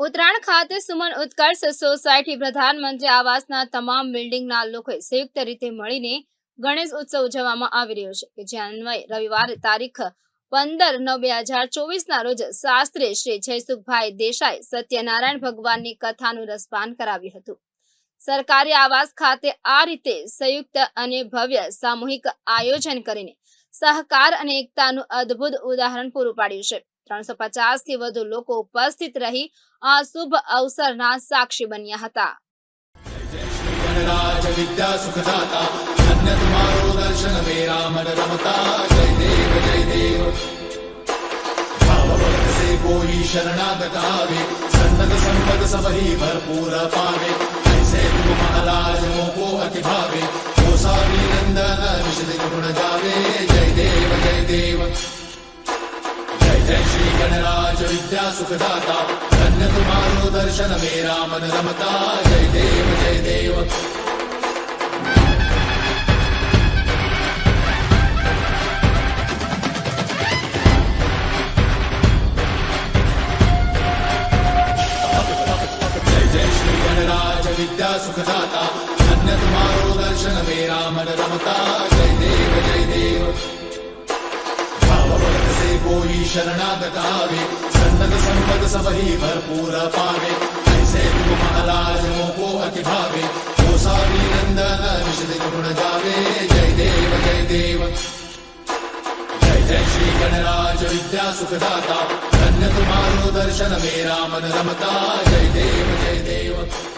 ઉત્તરાયણ ખાતે સુમન ઉત્કર્ષ સોસાયટી પ્રધાનમંત્રી આવાસના તમામ બિલ્ડિંગના લોકોએ સંયુક્ત રીતે મળીને ગણેશ ઉત્સવ ઉજવવામાં આવી રહ્યો છે કે જે અન્વયે રવિવારે તારીખ પંદર નવ બે હજાર ચોવીસના રોજ શાસ્ત્રી શ્રી જયસુખભાઈ દેસાઈ સત્યનારાયણ ભગવાનની કથાનું રસપાન કરાવ્યું હતું. સરકારી આવાસ ખાતે આ રીતે સંયુક્ત અને ભવ્ય સામૂહિક આયોજન કરીને સહકાર અને એકતાનું અદ્ભુત ઉદાહરણ પૂરું પાડ્યું છે. ત્રણસો પચાસ થી વધુ લોકો ઉપસ્થિત રહી આ શુભ અવસરના સાક્ષી બન્યા હતા गणराज विद्या सुखदाता धन्य तुम्हारो दर्शन मेरा मन रमता जय देव जय देव भावभक्त से कोई शरणागत आवे सन्नत संपद सब ही भरपूर पावे ऐसे तुम महाराज मोको अति भावे हो सारी नंदन विशद गुण गावे जय देव जय देव जय जय श्री गणराज विद्या सुखदाता धन्य तुम्हारो दर्शन मेरा मन रमता जय देव जय देव जय जय श्री गणराज विद्या सुखदाता धन्य तुम्हारो दर्शन मेरा मन रमता जय देव जय देव भावभक्त से कोई शरणागत आवे सन्नत संपद सब ही भरपूर पावे। ऐसे तुम महाराज मोको अति भावे। सारी नंदन विशद गुण गावे जय देव जय देव। जय जय श्री गणराज विद्या सुखदाता। धन्य तुम्हारो दर्शन, मेरा मन रमता। जय देव जय देव।